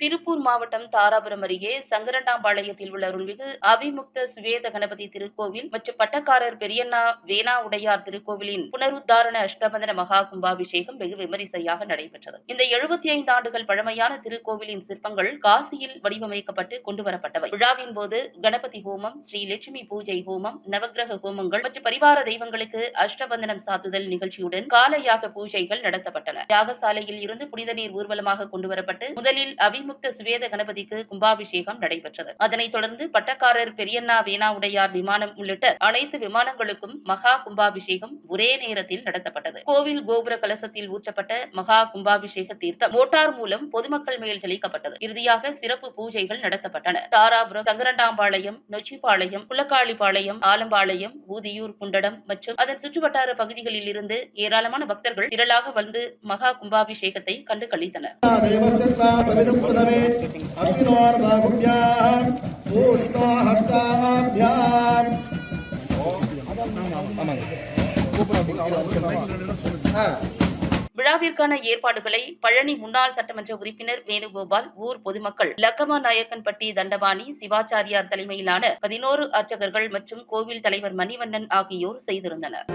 திருப்பூர் மாவட்டம் தாராபுரம் அருகே சங்கரண்டாம்பாளையத்தில் உள்ள அருள்மிகு அவிமுக்த சுவேத கணபதி திருக்கோவில் மற்றும் பட்டக்காரர் பெரியண்ணா வேணா உடையார் திருக்கோவிலின் புனருத்தாரண அஷ்டபந்தன மகா கும்பாபிஷேகம் வெகு விமரிசையாக நடைபெற்றது. இந்த எழுபத்தி ஐந்து ஆண்டுகள் பழமையான திருக்கோவிலின் சிற்பங்கள் காசியில் வடிவமைக்கப்பட்டு கொண்டுவரப்பட்டவை விழாவின் போது கணபதி ஹோமம் ஸ்ரீ லட்சுமி பூஜை ஹோமம் நவக்கிரக ஹோமங்கள் மற்றும் பரிவார தெய்வங்களுக்கு அஷ்டபந்தனம் சாத்துதல் நிகழ்ச்சியுடன் காலயாக பூஜைகள் நடத்தப்பட்டன. யாகசாலையில் இருந்து புனித நீர் ஊர்வலமாக கொண்டுவரப்பட்டு முதலில் அவி அவிமுக்த சுவேத கணபதிக்கு கும்பாபிஷேகம் நடைபெற்றது. அதனைத் தொடர்ந்து பட்டக்காரர் பெரியண்ணா வேணா உடையார் விமானம் உள்ளிட்ட அனைத்து விமானங்களுக்கும் மகா கும்பாபிஷேகம் ஒரே நேரத்தில் நடத்தப்பட்டது. கோவில் கோபுர கலசத்தில் ஊற்றப்பட்ட மகா கும்பாபிஷேக தீர்த்தம் மோட்டார் மூலம் பொதுமக்கள் மேல் தெளிக்கப்பட்டது. இறுதியாக சிறப்பு பூஜைகள் நடத்தப்பட்டன. தாராபுரம் சங்கரண்டாம்பாளையம் நொச்சிப்பாளையம் புலக்காளிப்பாளையம் ஆலம்பாளையம் ஊதியூர் குண்டடம் மற்றும் அதன் சுற்றுவட்டார பகுதிகளில் இருந்து ஏராளமான பக்தர்கள் திரளாக வந்து மகா கும்பாபிஷேகத்தை கண்டு கழித்தனர் देवस्य त्वा सविदुक्तमे अस्मिनोर्बाहुभ्याम् ऊष्णोहस्ताभ्याम् விழாவிற்கான ஏற்பாடுகளை பழனி முன்னாள் சட்டமன்ற உறுப்பினர் வேணுகோபால் ஊர் பொதுமக்கள் லக்கமா நாயக்கன்பட்டி தண்டபாணி சிவாச்சாரியார் தலைமையிலான பதினோரு அர்ச்சகர்கள் மற்றும் கோவில் தலைவர் மணிவண்ணன் ஆகியோர் செய்திருந்தனர்